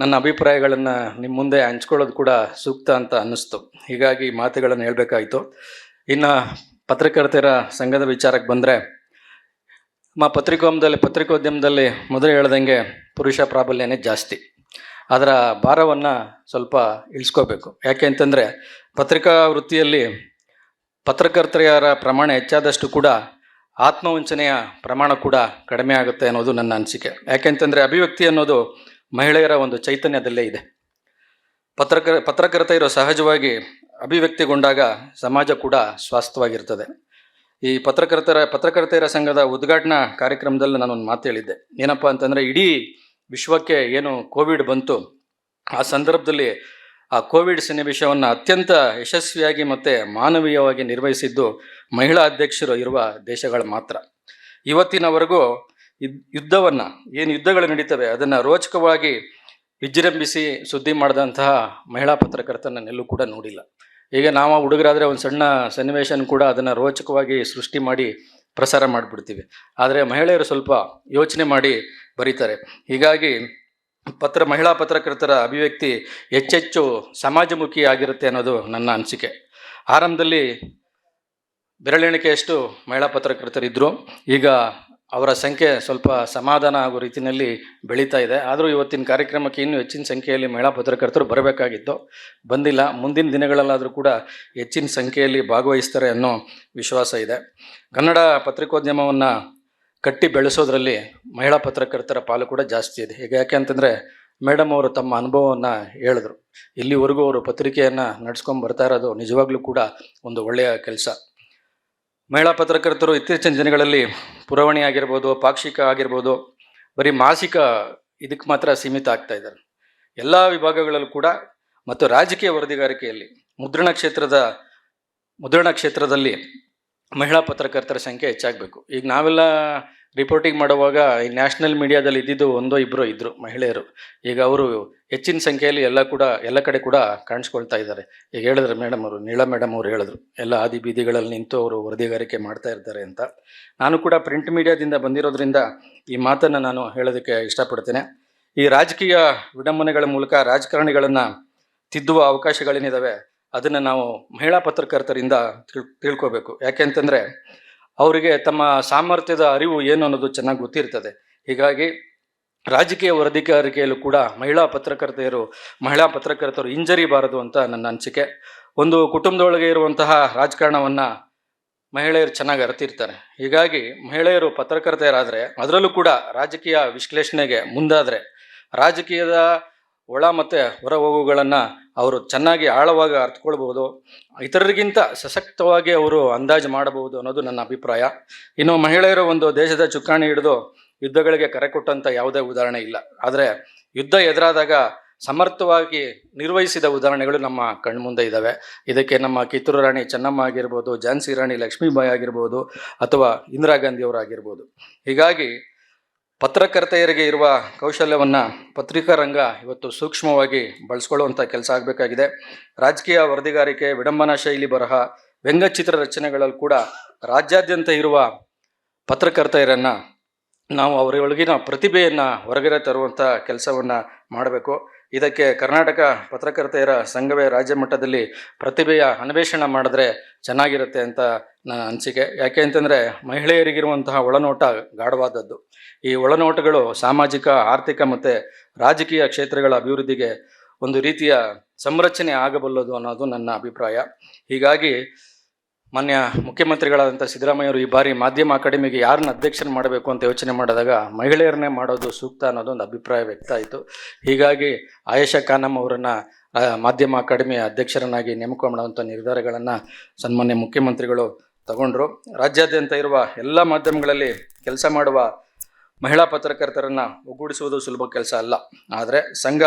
ನನ್ನ ಅಭಿಪ್ರಾಯಗಳನ್ನು ನಿಮ್ಮ ಮುಂದೆ ಹಂಚ್ಕೊಳ್ಳೋದು ಕೂಡ ಸೂಕ್ತ ಅಂತ ಅನ್ನಿಸ್ತು. ಹೀಗಾಗಿ ಮಾತುಗಳನ್ನು ಹೇಳಬೇಕಾಯಿತು. ಇನ್ನು ಪತ್ರಕರ್ತರ ಸಂಘದ ವಿಚಾರಕ್ಕೆ ಬಂದರೆ, ಮಾ ಪತ್ರಿಕೋದ್ಯಮದಲ್ಲಿ ಪತ್ರಿಕೋದ್ಯಮದಲ್ಲಿ ಮೊದಲು ಹೇಳ್ದಂಗೆ ಪುರುಷ ಪ್ರಾಬಲ್ಯನೇ ಜಾಸ್ತಿ. ಅದರ ಭಾರವನ್ನು ಸ್ವಲ್ಪ ಇಳಿಸ್ಕೋಬೇಕು. ಯಾಕೆ ಅಂತಂದರೆ, ಪತ್ರಿಕಾ ವೃತ್ತಿಯಲ್ಲಿ ಪತ್ರಕರ್ತೆಯರ ಪ್ರಮಾಣ ಹೆಚ್ಚಾದಷ್ಟು ಕೂಡ ಆತ್ಮವಂಚನೆಯ ಪ್ರಮಾಣ ಕೂಡ ಕಡಿಮೆ ಆಗುತ್ತೆ ಅನ್ನೋದು ನನ್ನ ಅನಿಸಿಕೆ. ಯಾಕೆಂತಂದರೆ ಅಭಿವ್ಯಕ್ತಿ ಅನ್ನೋದು ಮಹಿಳೆಯರ ಒಂದು ಚೈತನ್ಯದಲ್ಲೇ ಇದೆ. ಪತ್ರಕರ್ ಪತ್ರಕರ್ತೆಯರು ಸಹಜವಾಗಿ ಅಭಿವ್ಯಕ್ತಿಗೊಂಡಾಗ ಸಮಾಜ ಕೂಡ ಸ್ವಾಸ್ಥವಾಗಿರ್ತದೆ ಈ ಪತ್ರಕರ್ತರ, ಪತ್ರಕರ್ತೆಯರ ಸಂಘದ ಉದ್ಘಾಟನಾ ಕಾರ್ಯಕ್ರಮದಲ್ಲಿ ನಾನು ಒಂದು ಮಾತು ಹೇಳಿದ್ದೆ. ಏನಪ್ಪ ಅಂತಂದರೆ ಇಡೀ ವಿಶ್ವಕ್ಕೆ ಏನು ಕೋವಿಡ್ ಬಂತು, ಆ ಸಂದರ್ಭದಲ್ಲಿ ಆ ಕೋವಿಡ್ ಸನ್ನಿವೇಶವನ್ನು ಅತ್ಯಂತ ಯಶಸ್ವಿಯಾಗಿ ಮತ್ತು ಮಾನವೀಯವಾಗಿ ನಿರ್ವಹಿಸಿದ್ದು ಮಹಿಳಾ ಅಧ್ಯಕ್ಷರು ಇರುವ ದೇಶಗಳು ಮಾತ್ರ. ಇವತ್ತಿನವರೆಗೂ ಯುದ್ಧವನ್ನು ಏನು ಯುದ್ಧಗಳು ನಡೀತವೆ ಅದನ್ನು ರೋಚಕವಾಗಿ ವಿಜೃಂಭಿಸಿ ಸುದ್ದಿ ಮಾಡಿದಂತಹ ಮಹಿಳಾ ಪತ್ರಕರ್ತನನ್ನೆಲ್ಲೂ ಕೂಡ ನೋಡಿಲ್ಲ. ಈಗ ನಾವು ಹುಡುಗರಾದರೆ ಒಂದು ಸಣ್ಣ ಸನ್ನಿವೇಶನ ಕೂಡ ಅದನ್ನು ರೋಚಕವಾಗಿ ಸೃಷ್ಟಿ ಮಾಡಿ ಪ್ರಸಾರ ಮಾಡಿಬಿಡ್ತೀವಿ. ಆದರೆ ಮಹಿಳೆಯರು ಸ್ವಲ್ಪ ಯೋಚನೆ ಮಾಡಿ ಬರೀತಾರೆ. ಹೀಗಾಗಿ ಪತ್ರ, ಮಹಿಳಾ ಪತ್ರಕರ್ತರ ಅಭಿವ್ಯಕ್ತಿ ಹೆಚ್ಚೆಚ್ಚು ಸಮಾಜಮುಖಿ ಆಗಿರುತ್ತೆ ಅನ್ನೋದು ನನ್ನ ಅನಿಸಿಕೆ. ಆರಂಭದಲ್ಲಿ ಬೆರಳೆಣಿಕೆಯಷ್ಟು ಮಹಿಳಾ ಪತ್ರಕರ್ತರಿದ್ದರು ಈಗ ಅವರ ಸಂಖ್ಯೆ ಸ್ವಲ್ಪ ಸಮಾಧಾನ ಆಗೋ ರೀತಿಯಲ್ಲಿ ಬೆಳೀತಾ ಇದೆ. ಆದರೂ ಇವತ್ತಿನ ಕಾರ್ಯಕ್ರಮಕ್ಕೆ ಇನ್ನೂ ಹೆಚ್ಚಿನ ಸಂಖ್ಯೆಯಲ್ಲಿ ಮಹಿಳಾ ಪತ್ರಕರ್ತರು ಬರಬೇಕಾಗಿತ್ತು ಬಂದಿಲ್ಲ. ಮುಂದಿನ ದಿನಗಳಲ್ಲಾದರೂ ಕೂಡ ಹೆಚ್ಚಿನ ಸಂಖ್ಯೆಯಲ್ಲಿ ಭಾಗವಹಿಸ್ತಾರೆ ಅನ್ನೋ ವಿಶ್ವಾಸ ಇದೆ. ಕನ್ನಡ ಪತ್ರಿಕೋದ್ಯಮವನ್ನು ಕಟ್ಟಿ ಬೆಳೆಸೋದ್ರಲ್ಲಿ ಮಹಿಳಾ ಪತ್ರಕರ್ತರ ಪಾಲು ಕೂಡ ಜಾಸ್ತಿ ಇದೆ. ಈಗ ಯಾಕೆ ಅಂತಂದರೆ ಮೇಡಮ್ ಅವರು ತಮ್ಮ ಅನುಭವವನ್ನು ಹೇಳಿದ್ರು. ಇಲ್ಲಿವರೆಗೂ ಅವರು ಪತ್ರಿಕೆಯನ್ನು ನಡೆಸ್ಕೊಂಡು ಬರ್ತಾ ಇರೋದು ನಿಜವಾಗ್ಲೂ ಕೂಡ ಒಂದು ಒಳ್ಳೆಯ ಕೆಲಸ. ಮಹಿಳಾ ಪತ್ರಕರ್ತರು ಇತ್ತೀಚಿನ ದಿನಗಳಲ್ಲಿ ಪುರವಣಿ ಆಗಿರ್ಬೋದು ಪಾಕ್ಷಿಕ ಆಗಿರ್ಬೋದು, ಬರೀ ಮಾಸಿಕ ಇದಕ್ಕೆ ಮಾತ್ರ ಸೀಮಿತ ಆಗ್ತಾ ಇದ್ದಾರೆ. ಎಲ್ಲ ವಿಭಾಗಗಳಲ್ಲೂ ಕೂಡ ಮತ್ತು ರಾಜಕೀಯ ವರದಿಗಾರಿಕೆಯಲ್ಲಿ ಮುದ್ರಣ ಕ್ಷೇತ್ರದ, ಮುದ್ರಣ ಕ್ಷೇತ್ರದಲ್ಲಿ ಮಹಿಳಾ ಪತ್ರಕರ್ತರ ಸಂಖ್ಯೆ ಹೆಚ್ಚಾಗಬೇಕು. ಈಗ ನಾವೆಲ್ಲ ರಿಪೋರ್ಟಿಂಗ್ ಮಾಡುವಾಗ ಈ ನ್ಯಾಷನಲ್ ಮೀಡಿಯಾದಲ್ಲಿ ಇದ್ದಿದ್ದು ಒಂದೋ ಇಬ್ಬರು ಇದ್ದರು ಮಹಿಳೆಯರು. ಈಗ ಅವರು ಹೆಚ್ಚಿನ ಸಂಖ್ಯೆಯಲ್ಲಿ ಎಲ್ಲ ಕೂಡ, ಎಲ್ಲ ಕಡೆ ಕೂಡ ಕಾಣಿಸ್ಕೊಳ್ತಾ ಇದ್ದಾರೆ. ಈಗ ಹೇಳಿದ್ರು ಮೇಡಮ್ ಅವರು ನೀಳ ಮೇಡಮ್ ಅವರು ಹೇಳಿದ್ರು, ಎಲ್ಲ ಆದಿ ಬೀದಿಗಳಲ್ಲಿ ನಿಂತು ಅವರು ವರದಿಗಾರಿಕೆ ಮಾಡ್ತಾ ಇರ್ತಾರೆ ಅಂತ. ನಾನು ಕೂಡ ಪ್ರಿಂಟ್ ಮೀಡಿಯಾದಿಂದ ಬಂದಿರೋದ್ರಿಂದ ಈ ಮಾತನ್ನು ನಾನು ಹೇಳೋದಕ್ಕೆ ಇಷ್ಟಪಡ್ತೇನೆ. ಈ ರಾಜಕೀಯ ವಿಡಂಬನೆಗಳ ಮೂಲಕ ರಾಜಕಾರಣಿಗಳನ್ನು ತಿದ್ದುವ ಅವಕಾಶಗಳೇನಿದ್ದಾವೆ ಅದನ್ನು ನಾವು ಮಹಿಳಾ ಪತ್ರಕರ್ತರಿಂದ ತಿಳ್, ತಿಳ್ಕೋಬೇಕು. ಯಾಕೆಂತಂದರೆ ಅವರಿಗೆ ತಮ್ಮ ಸಾಮರ್ಥ್ಯದ ಅರಿವು ಏನು ಅನ್ನೋದು ಚೆನ್ನಾಗಿ ಗೊತ್ತಿರ್ತದೆ. ಹೀಗಾಗಿ ರಾಜಕೀಯ ವರದಿಗಾರಿಕೆಯಲ್ಲೂ ಕೂಡ ಮಹಿಳಾ ಪತ್ರಕರ್ತೆಯರು, ಮಹಿಳಾ ಪತ್ರಕರ್ತರು ಹಿಂಜರಿಬಾರದು ಅಂತ ನನ್ನ ಅನಿಸಿಕೆ. ಒಂದು ಕುಟುಂಬದೊಳಗೆ ಇರುವಂತಹ ರಾಜಕಾರಣವನ್ನು ಮಹಿಳೆಯರು ಚೆನ್ನಾಗಿ ಅರ್ತಿರ್ತಾರೆ. ಹೀಗಾಗಿ ಮಹಿಳೆಯರು ಪತ್ರಕರ್ತೆಯರಾದರೆ, ಅದರಲ್ಲೂ ಕೂಡ ರಾಜಕೀಯ ವಿಶ್ಲೇಷಣೆಗೆ ಮುಂದಾದರೆ, ರಾಜಕೀಯದ ಒಳ ಮತ್ತು ಹೊರ ಹೋಗುಗಳನ್ನು ಅವರು ಚೆನ್ನಾಗಿ ಆಳವಾಗಿ ಅರ್ಥಕೊಳ್ಬಹುದು ಇತರರಿಗಿಂತ ಸಶಕ್ತವಾಗಿ ಅವರು ಅಂದಾಜು ಮಾಡಬಹುದು ಅನ್ನೋದು ನನ್ನ ಅಭಿಪ್ರಾಯ. ಇನ್ನು ಮಹಿಳೆಯರು ಒಂದು ದೇಶದ ಚುಕ್ಕಾಣಿ ಹಿಡಿದು ಯುದ್ಧಗಳಿಗೆ ಕರೆ ಕೊಟ್ಟಂಥ ಯಾವುದೇ ಉದಾಹರಣೆ ಇಲ್ಲ. ಆದರೆ ಯುದ್ಧ ಎದುರಾದಾಗ ಸಮರ್ಥವಾಗಿ ನಿರ್ವಹಿಸಿದ ಉದಾಹರಣೆಗಳು ನಮ್ಮ ಕಣ್ಮುಂದೆ ಇದ್ದಾವೆ ಇದಕ್ಕೆ ನಮ್ಮ ಕಿತ್ತೂರು ರಾಣಿ ಚೆನ್ನಮ್ಮ ಆಗಿರ್ಬೋದು, ಝಾನ್ಸಿ ರಾಣಿ ಲಕ್ಷ್ಮೀಬಾಯಿ ಆಗಿರ್ಬೋದು ಅಥವಾ ಇಂದಿರಾ ಗಾಂಧಿಯವರಾಗಿರ್ಬೋದು ಹೀಗಾಗಿ ಪತ್ರಕರ್ತೆಯರಿಗೆ ಇರುವ ಕೌಶಲ್ಯವನ್ನು ಪತ್ರಿಕಾ ರಂಗ ಇವತ್ತು ಸೂಕ್ಷ್ಮವಾಗಿ ಬಳಸ್ಕೊಳ್ಳುವಂಥ ಕೆಲಸ ಆಗಬೇಕಾಗಿದೆ. ರಾಜಕೀಯ ವರದಿಗಾರಿಕೆ, ವಿಡಂಬನಾ ಶೈಲಿ ಬರಹ, ವ್ಯಂಗ್ಯಚಿತ್ರ ರಚನೆಗಳಲ್ಲಿ ಕೂಡ ರಾಜ್ಯಾದ್ಯಂತ ಇರುವ ಪತ್ರಕರ್ತೆಯರನ್ನು ನಾವು ಅವರೊಳಗಿನ ಪ್ರತಿಭೆಯನ್ನು ಹೊರಗಡೆ ತರುವಂಥ ಕೆಲಸವನ್ನು ಮಾಡಬೇಕು. ಇದಕ್ಕೆ ಕರ್ನಾಟಕ ಪತ್ರಕರ್ತೆಯರ ಸಂಘವೇ ರಾಜ್ಯ ಮಟ್ಟದಲ್ಲಿ ಪ್ರತಿಭೆಯ ಅನ್ವೇಷಣೆ ಮಾಡಿದ್ರೆ ಚೆನ್ನಾಗಿರುತ್ತೆ ಅಂತ ನನ್ನ ಅನಿಸಿಕೆ. ಯಾಕೆ ಅಂತಂದರೆ ಮಹಿಳೆಯರಿಗಿರುವಂತಹ ಒಳನೋಟ ಗಾಢವಾದದ್ದು. ಈ ಒಳನೋಟಗಳು ಸಾಮಾಜಿಕ, ಆರ್ಥಿಕ ಮತ್ತು ರಾಜಕೀಯ ಕ್ಷೇತ್ರಗಳ ಅಭಿವೃದ್ಧಿಗೆ ಒಂದು ರೀತಿಯ ಸಂರಚನೆ ಆಗಬಲ್ಲದು ಅನ್ನೋದು ನನ್ನ ಅಭಿಪ್ರಾಯ. ಹೀಗಾಗಿ ಮಾನ್ಯ ಮುಖ್ಯಮಂತ್ರಿಗಳಾದಂಥ ಸಿದ್ದರಾಮಯ್ಯವರು ಈ ಬಾರಿ ಮಾಧ್ಯಮ ಅಕಾಡೆಮಿಗೆ ಯಾರನ್ನ ಅಧ್ಯಕ್ಷನ ಮಾಡಬೇಕು ಅಂತ ಯೋಚನೆ ಮಾಡಿದಾಗ ಮಹಿಳೆಯರನ್ನೇ ಮಾಡೋದು ಸೂಕ್ತ ಅನ್ನೋದೊಂದು ಅಭಿಪ್ರಾಯ ವ್ಯಕ್ತ ಆಯಿತು. ಹೀಗಾಗಿ ಆಯೇಷಾ ಖಾನಮ್ ಅವರನ್ನು ಮಾಧ್ಯಮ ಅಕಾಡೆಮಿಯ ಅಧ್ಯಕ್ಷರನ್ನಾಗಿ ನೇಮಕ ಮಾಡುವಂಥ ನಿರ್ಧಾರಗಳನ್ನು ಸನ್ಮಾನ್ಯ ಮುಖ್ಯಮಂತ್ರಿಗಳು ತಗೊಂಡ್ರು. ರಾಜ್ಯಾದ್ಯಂತ ಇರುವ ಎಲ್ಲ ಮಾಧ್ಯಮಗಳಲ್ಲಿ ಕೆಲಸ ಮಾಡುವ ಮಹಿಳಾ ಪತ್ರಕರ್ತರನ್ನು ಒಗ್ಗೂಡಿಸುವುದು ಸುಲಭ ಕೆಲಸ ಅಲ್ಲ. ಆದರೆ ಸಂಘ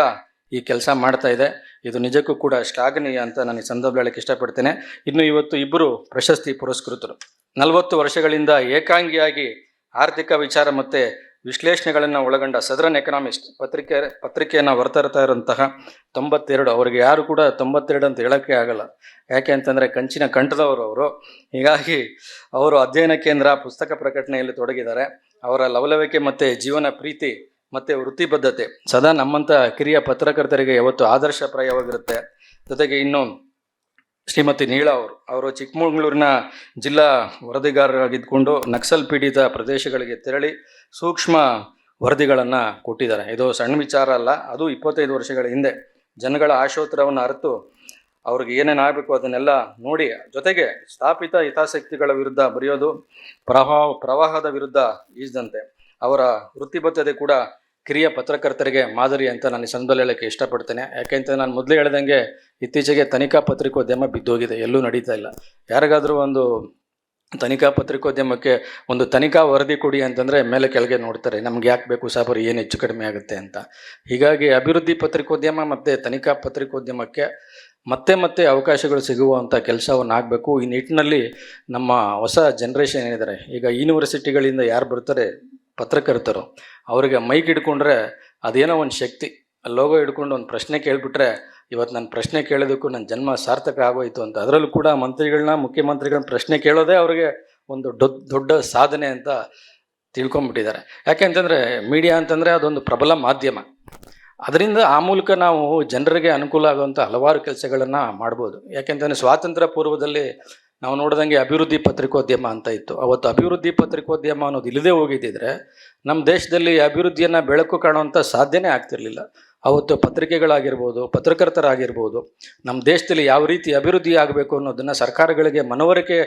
ಈ ಕೆಲಸ ಮಾಡ್ತಾ ಇದೆ. ಇದು ನಿಜಕ್ಕೂ ಕೂಡ ಶ್ಲಾಘನೀಯ ಅಂತ ನಾನು ಈ ಸಂದರ್ಭ ಹೇಳಕ್ಕೆ ಇಷ್ಟಪಡ್ತೇನೆ. ಇನ್ನು ಇವತ್ತು ಇಬ್ಬರು ಪ್ರಶಸ್ತಿ ಪುರಸ್ಕೃತರು. ನಲವತ್ತು ವರ್ಷಗಳಿಂದ ಏಕಾಂಗಿಯಾಗಿ ಆರ್ಥಿಕ ವಿಚಾರ ಮತ್ತು ವಿಶ್ಲೇಷಣೆಗಳನ್ನು ಒಳಗೊಂಡ ಸದರನ್ ಎಕನಾಮಿಸ್ಟ್ ಪತ್ರಿಕೆ ಪತ್ರಿಕೆಯನ್ನು ಹೊರತರ್ತಾ ಇರುವಂತಹ ತೊಂಬತ್ತೆರಡು, ಅವರಿಗೆ ಯಾರು ಕೂಡ ತೊಂಬತ್ತೆರಡು ಅಂತ ಹೇಳೋಕ್ಕೆ ಆಗಲ್ಲ. ಯಾಕೆ ಅಂತಂದರೆ ಕಂಚಿನ ಕಂಠದವರು ಅವರು. ಹೀಗಾಗಿ ಅವರು ಅಧ್ಯಯನ ಕೇಂದ್ರ, ಪುಸ್ತಕ ಪ್ರಕಟಣೆಯಲ್ಲಿ ತೊಡಗಿದ್ದಾರೆ. ಅವರ ಲವಲವಿಕೆ ಮತ್ತು ಜೀವನ ಪ್ರೀತಿ ಮತ್ತು ವೃತ್ತಿಬದ್ಧತೆ. ಸದಾ ನಮ್ಮಂಥ ಕಿರಿಯ ಪತ್ರಕರ್ತರಿಗೆ ಯಾವತ್ತು ಆದರ್ಶಪ್ರಾಯವಾಗಿರುತ್ತೆ ಜೊತೆಗೆ ಇನ್ನು ಶ್ರೀಮತಿ ನೀಳಾ ಅವರು ಅವರು ಚಿಕ್ಕಮಗಳೂರಿನ ಜಿಲ್ಲಾ ವರದಿಗಾರರಾಗಿದ್ದುಕೊಂಡು ನಕ್ಸಲ್ ಪೀಡಿತ ಪ್ರದೇಶಗಳಿಗೆ ತೆರಳಿ ಸೂಕ್ಷ್ಮ ವರದಿಗಳನ್ನು ಕೊಟ್ಟಿದ್ದಾರೆ. ಇದು ಸಣ್ಣ ವಿಚಾರ ಅಲ್ಲ, ಅದು ಇಪ್ಪತ್ತೈದು ವರ್ಷಗಳ ಹಿಂದೆ. ಜನಗಳ ಆಶೋತ್ತರವನ್ನು ಅರಿತು ಅವ್ರಿಗೆ ಏನೇನು ಆಗಬೇಕು ಅದನ್ನೆಲ್ಲ ನೋಡಿ, ಜೊತೆಗೆ ಸ್ಥಾಪಿತ ಹಿತಾಸಕ್ತಿಗಳ ವಿರುದ್ಧ ಬರೆಯೋದು ಪ್ರವಾಹ ಪ್ರವಾಹದ ವಿರುದ್ಧ ಈಜ್ದಂತೆ. ಅವರ ವೃತ್ತಿಬದ್ಧತೆ ಕೂಡ ಕಿರಿಯ ಪತ್ರಕರ್ತರಿಗೆ ಮಾದರಿ ಅಂತ ನಾನು ಈ ಸಂದರ್ಭದಲ್ಲಿ ಹೇಳಕ್ಕೆ ಇಷ್ಟಪಡ್ತೇನೆ. ಯಾಕೆಂತ ನಾನು ಮೊದಲೇ ಹೇಳ್ದಂಗೆ ಇತ್ತೀಚೆಗೆ ತನಿಖಾ ಪತ್ರಿಕೋದ್ಯಮ ಬಿದ್ದೋಗಿದೆ. ಎಲ್ಲೂ ನಡೀತಾ ಇಲ್ಲ. ಯಾರಿಗಾದರೂ ಒಂದು ತನಿಖಾ ಪತ್ರಿಕೋದ್ಯಮಕ್ಕೆ ಒಂದು ತನಿಖಾ ವರದಿ ಕೊಡಿ ಅಂತಂದರೆ ಮೇಲೆ ಕೆಳಗೆ ನೋಡ್ತಾರೆ. ನಮ್ಗೆ ಯಾಕೆ ಬೇಕು ಸಾಬರು, ಏನು ಹೆಚ್ಚು ಕಡಿಮೆ ಆಗುತ್ತೆ ಅಂತ. ಹೀಗಾಗಿ ಅಭಿವೃದ್ಧಿ ಪತ್ರಿಕೋದ್ಯಮ ಮತ್ತು ತನಿಖಾ ಪತ್ರಿಕೋದ್ಯಮಕ್ಕೆ ಮತ್ತೆ ಮತ್ತೆ ಅವಕಾಶಗಳು ಸಿಗುವಂಥ ಕೆಲಸವನ್ನು ಆಗಬೇಕು. ಈ ನಿಟ್ಟಿನಲ್ಲಿ ನಮ್ಮ ಹೊಸ ಜನ್ರೇಷನ್ ಏನಿದ್ದಾರೆ, ಈಗ ಯೂನಿವರ್ಸಿಟಿಗಳಿಂದ ಯಾರು ಬರ್ತಾರೆ ಪತ್ರಕರ್ತರು. ಅವರಿಗೆ ಮೈಕ್ ಹಿಡ್ಕೊಂಡ್ರೆ ಅದೇನೋ ಒಂದು ಶಕ್ತಿ ಲೋಗೋ ಹಿಡ್ಕೊಂಡು ಒಂದು ಪ್ರಶ್ನೆ ಕೇಳಿಬಿಟ್ರೆ ಇವತ್ತು ನನ್ನ ಪ್ರಶ್ನೆ ಕೇಳೋದಕ್ಕೂ ನನ್ನ ಜನ್ಮ ಸಾರ್ಥಕ ಆಗೋಯ್ತು ಅಂತ. ಅದರಲ್ಲೂ ಕೂಡ ಮಂತ್ರಿಗಳನ್ನ ಮುಖ್ಯಮಂತ್ರಿಗಳನ್ನ ಪ್ರಶ್ನೆ ಕೇಳೋದೇ ಅವ್ರಿಗೆ ಒಂದು ದೊಡ್ಡ ದೊಡ್ಡ ಸಾಧನೆ ಅಂತ ತಿಳ್ಕೊಂಬಿಟ್ಟಿದ್ದಾರೆ ಯಾಕೆ ಅಂತಂದರೆ ಮೀಡಿಯಾ ಅಂತಂದರೆ ಅದೊಂದು ಪ್ರಬಲ ಮಾಧ್ಯಮ. ಅದರಿಂದ ಆ ಮೂಲಕ ನಾವು ಜನರಿಗೆ ಅನುಕೂಲ ಆಗುವಂಥ ಹಲವಾರು ಕೆಲಸಗಳನ್ನು ಮಾಡ್ಬೋದು. ಯಾಕೆಂತಂದರೆ ಸ್ವಾತಂತ್ರ್ಯ ಪೂರ್ವದಲ್ಲಿ ನಾವು ನೋಡಿದಂಗೆ ಅಭಿವೃದ್ಧಿ ಪತ್ರಿಕೋದ್ಯಮ ಅಂತ ಇತ್ತು. ಅವತ್ತು ಅಭಿವೃದ್ಧಿ ಪತ್ರಿಕೋದ್ಯಮ ಅನ್ನೋದು ಇಲ್ಲದೆ ಹೋಗಿದ್ದಿದ್ರೆ ನಮ್ಮ ದೇಶದಲ್ಲಿ ಅಭಿವೃದ್ಧಿಯನ್ನು ಬೆಳಕು ಕಾಣುವಂಥ ಸಾಧ್ಯನೇ ಆಗ್ತಿರಲಿಲ್ಲ. ಅವತ್ತು ಪತ್ರಿಕೆಗಳಾಗಿರ್ಬೋದು, ಪತ್ರಕರ್ತರಾಗಿರ್ಬೋದು, ನಮ್ಮ ದೇಶದಲ್ಲಿ ಯಾವ ರೀತಿ ಅಭಿವೃದ್ಧಿ ಆಗಬೇಕು ಅನ್ನೋದನ್ನು ಸರ್ಕಾರಗಳಿಗೆ ಮನವರಿಕೆ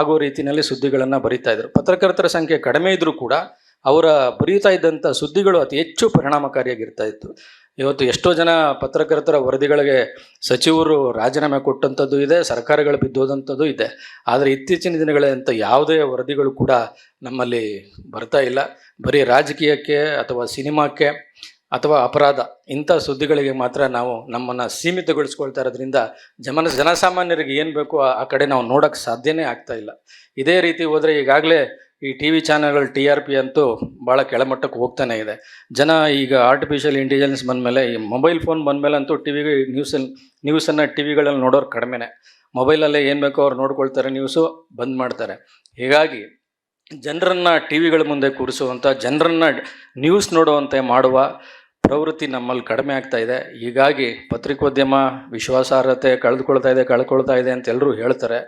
ಆಗೋ ರೀತಿಯಲ್ಲಿ ಸುದ್ದಿಗಳನ್ನು ಬರೀತಾ ಇದ್ರು. ಪತ್ರಕರ್ತರ ಸಂಖ್ಯೆ ಕಡಿಮೆ ಇದ್ದರೂ ಕೂಡ ಅವರ ಬರೀತಾ ಇದ್ದಂಥ ಸುದ್ದಿಗಳು ಅತಿ ಹೆಚ್ಚು ಪರಿಣಾಮಕಾರಿಯಾಗಿರ್ತಾ ಇತ್ತು. ಇವತ್ತು ಎಷ್ಟೋ ಜನ ಪತ್ರಕರ್ತರ ವರದಿಗಳಿಗೆ ಸಚಿವರು ರಾಜೀನಾಮೆ ಕೊಟ್ಟಂಥದ್ದು ಇದೆ, ಸರ್ಕಾರಗಳು ಬಿದ್ದೋದಂಥದ್ದು ಇದೆ. ಆದರೆ ಇತ್ತೀಚಿನ ದಿನಗಳಂತ ಯಾವುದೇ ವರದಿಗಳು ಕೂಡ ನಮ್ಮಲ್ಲಿ ಬರ್ತಾ ಇಲ್ಲ. ಬರೀ ರಾಜಕೀಯಕ್ಕೆ ಅಥವಾ ಸಿನಿಮಾಕ್ಕೆ ಅಥವಾ ಅಪರಾಧ, ಇಂಥ ಸುದ್ದಿಗಳಿಗೆ ಮಾತ್ರ ನಾವು ನಮ್ಮನ್ನು ಸೀಮಿತಗೊಳಿಸ್ಕೊಳ್ತಾ ಇರೋದ್ರಿಂದ ಜಮನ, ಜನಸಾಮಾನ್ಯರಿಗೆ ಏನು ಬೇಕೋ ಆ- ಕಡೆ ನಾವು ನೋಡೋಕ್ಕೆ ಸಾಧ್ಯನೇ ಆಗ್ತಾ ಇಲ್ಲ. ಇದೇ ರೀತಿ ಹೋದರೆ ಈಗಾಗಲೇ ಈ ಟಿ ವಿ ಚಾನಲ್ಗಳು ಟಿ ಆರ್ ಪಿ ಅಂತೂ ಭಾಳ ಕೆಳಮಟ್ಟಕ್ಕೆ ಹೋಗ್ತಾನೆ ಇದೆ. ಜನ ಈಗ ಆರ್ಟಿಫಿಷಿಯಲ್ ಇಂಟೆಲಿಜೆನ್ಸ್ ಬಂದಮೇಲೆ, ಈ ಮೊಬೈಲ್ ಫೋನ್ ಬಂದಮೇಲೆ ಅಂತೂ ಟಿ ವಿಗೆ ನ್ಯೂಸಲ್ಲಿ ನ್ಯೂಸನ್ನು ಟಿ ವಿಗಳಲ್ಲಿ ನೋಡೋರು ಕಡಿಮೆನೆ. ಮೊಬೈಲಲ್ಲೇ ಏನು ಬೇಕೋ ಅವ್ರು ನೋಡ್ಕೊಳ್ತಾರೆ ನ್ಯೂಸು ಬಂದ್ ಮಾಡ್ತಾರೆ. ಹೀಗಾಗಿ ಜನರನ್ನು ಟಿ ವಿಗಳ ಮುಂದೆ ಕೂರಿಸುವಂಥ ಜನರನ್ನು ನ್ಯೂಸ್ ನೋಡುವಂತೆ ಮಾಡುವ ಪ್ರವೃತ್ತಿ ನಮ್ಮಲ್ಲಿ ಕಡಿಮೆ ಆಗ್ತಾ ಇದೆ. ಹೀಗಾಗಿ ಪತ್ರಿಕೋದ್ಯಮ, ವಿಶ್ವಾಸಾರ್ಹತೆ ಕಳೆದುಕೊಳ್ತಾ ಇದೆ, ಕಳ್ಕೊಳ್ತಾ ಇದೆ ಅಂತ ಎಲ್ಲರೂ ಹೇಳ್ತಾರೆ.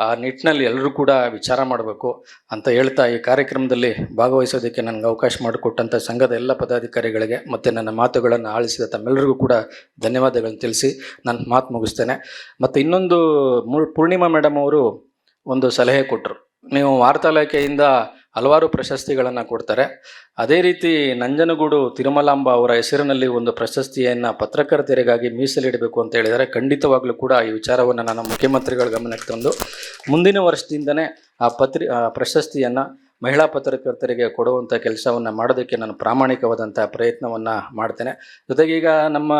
ಆ ನಿಟ್ಟಿನಲ್ಲಿ ಎಲ್ಲರೂ ಕೂಡ ವಿಚಾರ ಮಾಡಬೇಕು ಅಂತ ಹೇಳ್ತಾ ಈ ಕಾರ್ಯಕ್ರಮದಲ್ಲಿ ಭಾಗವಹಿಸೋದಕ್ಕೆ ನನಗೆ ಅವಕಾಶ ಮಾಡಿಕೊಟ್ಟಂಥ ಸಂಘದ ಎಲ್ಲ ಪದಾಧಿಕಾರಿಗಳಿಗೆ ಮತ್ತು ನನ್ನ ಮಾತುಗಳನ್ನು ಆಲಿಸಿದ ತಮ್ಮೆಲ್ಲರಿಗೂ ಕೂಡ ಧನ್ಯವಾದಗಳನ್ನು ತಿಳಿಸಿ ನನ್ನ ಮಾತು ಮುಗಿಸ್ತೇನೆ. ಮತ್ತು ಇನ್ನೊಂದು ಪೂರ್ಣಿಮಾ ಮೇಡಮ್ ಅವರು ಒಂದು ಸಲಹೆ ಕೊಟ್ಟರು ನೀವು ವಾರ್ತಾ ಇಲಾಖೆಯಿಂದ ಹಲವಾರು ಪ್ರಶಸ್ತಿಗಳನ್ನು ಕೊಡ್ತಾರೆ. ಅದೇ ರೀತಿ ನಂಜನಗೂಡು ತಿರುಮಲಾಂಬ ಅವರ ಹೆಸರಿನಲ್ಲಿ ಒಂದು ಪ್ರಶಸ್ತಿಯನ್ನು ಪತ್ರಕರ್ತರಿಗಾಗಿ ಮೀಸಲಿಡಬೇಕು ಅಂತ ಹೇಳಿದರೆ ಖಂಡಿತವಾಗಲೂ ಕೂಡ ಈ ವಿಚಾರವನ್ನು ನಾನು ಮುಖ್ಯಮಂತ್ರಿಗಳ ಗಮನಕ್ಕೆ ತಂದು ಮುಂದಿನ ವರ್ಷದಿಂದನೇ ಆ ಪತ್ರಿ ಪ್ರಶಸ್ತಿಯನ್ನು ಮಹಿಳಾ ಪತ್ರಕರ್ತರಿಗೆ ಕೊಡುವಂಥ ಕೆಲಸವನ್ನು ಮಾಡೋದಕ್ಕೆ ನಾನು ಪ್ರಾಮಾಣಿಕವಾದಂಥ ಪ್ರಯತ್ನವನ್ನು ಮಾಡ್ತೇನೆ. ಜೊತೆಗೆ ಈಗ ನಮ್ಮ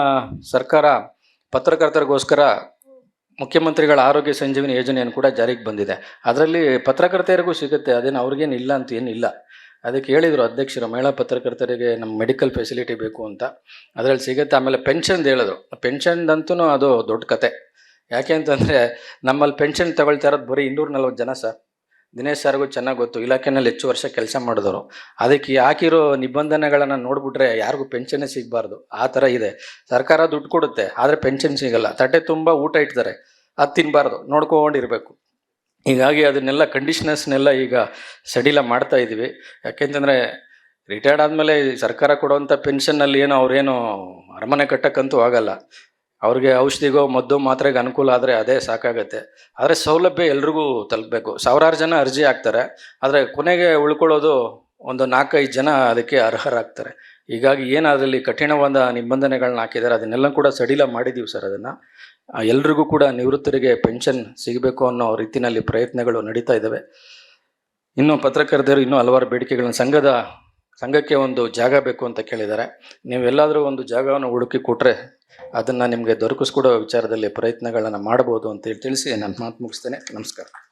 ಸರ್ಕಾರ ಪತ್ರಕರ್ತರಿಗೋಸ್ಕರ ಮುಖ್ಯಮಂತ್ರಿಗಳ ಆರೋಗ್ಯ ಸಂಜೀವಿನಿ ಯೋಜನೆಯನ್ನು ಕೂಡ ಜಾರಿಗೆ ಬಂದಿದೆ. ಅದರಲ್ಲಿ ಪತ್ರಕರ್ತೆಯರಿಗೂ ಸಿಗುತ್ತೆ, ಅದೇನು ಅವ್ರಿಗೇನು ಇಲ್ಲ ಅಂತ ಏನಿಲ್ಲ. ಅದಕ್ಕೆ ಹೇಳಿದರು ಅಧ್ಯಕ್ಷರು, ಮಹಿಳಾ ಪತ್ರಕರ್ತರಿಗೆ ನಮ್ಮ ಮೆಡಿಕಲ್ ಫೆಸಿಲಿಟಿ ಬೇಕು ಅಂತ. ಅದರಲ್ಲಿ ಸಿಗುತ್ತೆ, ಆಮೇಲೆ ಪೆನ್ಷನ್ದು ಹೇಳಿದ್ರು. ಪೆನ್ಷನ್ದಂತೂ ಅದು ದೊಡ್ಡ ಕತೆ. ಯಾಕೆ ಅಂತಂದರೆ, ನಮ್ಮಲ್ಲಿ ಪೆನ್ಷನ್ ತಗೊಳ್ತಾ ಇರೋದು ಬರೀ ಇನ್ನೂರ ನಲ್ವತ್ತು ಜನ ಸರ್. ದಿನೇಶ್ ಸರ್ಗೂ ಚೆನ್ನಾಗಿ ಗೊತ್ತು. ಇಲಾಖೆನಲ್ಲಿ ಹೆಚ್ಚು ವರ್ಷ ಕೆಲಸ ಮಾಡಿದವರು. ಅದಕ್ಕೆ ಹಾಕಿರೋ ನಿಬಂಧನೆಗಳನ್ನು ನೋಡಿಬಿಟ್ರೆ ಯಾರಿಗೂ ಪೆನ್ಷನ್ನೇ ಸಿಗಬಾರ್ದು. ಆ ಥರ ಇದೆ. ಸರ್ಕಾರ ದುಡ್ಡು ಕೊಡುತ್ತೆ, ಆದರೆ ಪೆನ್ಷನ್ ಸಿಗಲ್ಲ. ತಟ್ಟೆ ತುಂಬ ಊಟ ಇಡ್ತಾರೆ. ಅದು ತಿನ್ನಬಾರ್ದು ನೋಡ್ಕೊಂಡಿರಬೇಕು. ಹೀಗಾಗಿ ಅದನ್ನೆಲ್ಲ ಕಂಡೀಷನರ್ಸ್ನೆಲ್ಲ ಈಗ ಸಡಿಲ ಮಾಡ್ತಾ ಇದ್ದೀವಿ ಯಾಕೆಂತಂದರೆ ರಿಟೈರ್ಡ್ ಆದಮೇಲೆ ಸರ್ಕಾರ ಕೊಡುವಂಥ ಪೆನ್ಷನ್ನಲ್ಲಿ ಏನೋ ಅವ್ರೇನು ಅರಮನೆ ಕಟ್ಟಕ್ಕಂತೂ ಆಗಲ್ಲ. ಅವ್ರಿಗೆ ಔಷಧಿಗೋ ಮದ್ದು ಮಾತ್ರೆಗೆ ಅನುಕೂಲ ಆದರೆ ಅದೇ ಸಾಕಾಗತ್ತೆ. ಆದರೆ ಸೌಲಭ್ಯ ಎಲ್ರಿಗೂ ತಲುಪಬೇಕು. ಸಾವಿರಾರು ಜನ ಅರ್ಜಿ ಹಾಕ್ತಾರೆ. ಆದರೆ ಕೊನೆಗೆ ಉಳ್ಕೊಳ್ಳೋದು ಒಂದು ನಾಲ್ಕೈದು ಜನ ಅದಕ್ಕೆ ಅರ್ಹರಾಗ್ತಾರೆ. ಹೀಗಾಗಿ ಏನು ಅದರಲ್ಲಿ ಕಠಿಣವಾದ ನಿಬಂಧನೆಗಳನ್ನ ಹಾಕಿದ್ದಾರೆ ಅದನ್ನೆಲ್ಲ ಕೂಡ ಸಡಿಲ ಮಾಡಿದ್ದೀವಿ ಸರ್ ಅದನ್ನು. ಎಲ್ರಿಗೂ ಕೂಡ ನಿವೃತ್ತರಿಗೆ ಪೆನ್ಷನ್ ಸಿಗಬೇಕು ಅನ್ನೋ ರೀತಿಯಲ್ಲಿ ಪ್ರಯತ್ನಗಳು ನಡೀತಾ ಇದ್ದಾವೆ ಇನ್ನು ಪತ್ರಕರ್ತರು ಇನ್ನೂ ಹಲವಾರು ಬೇಡಿಕೆಗಳನ್ನ ಸಂಘದ ಸಂಘಕ್ಕೆ ಒಂದು ಜಾಗ ಬೇಕು ಅಂತ ಕೇಳಿದ್ದಾರೆ. ನೀವೆಲ್ಲಾದರೂ ಒಂದು ಜಾಗವನ್ನು ಹುಡುಕಿ ಕೊಟ್ಟರೆ ಅದನ್ನು ನಿಮಗೆ ದೊರಕಿಸ್ಕೊಡೋ ವಿಚಾರದಲ್ಲಿ ಪ್ರಯತ್ನಗಳನ್ನು ಮಾಡ್ಬೋದು ಅಂತೇಳಿ ತಿಳಿಸಿ, ನಾನು ಮಾತು ಮುಗಿಸ್ತೇನೆ. ನಮಸ್ಕಾರ.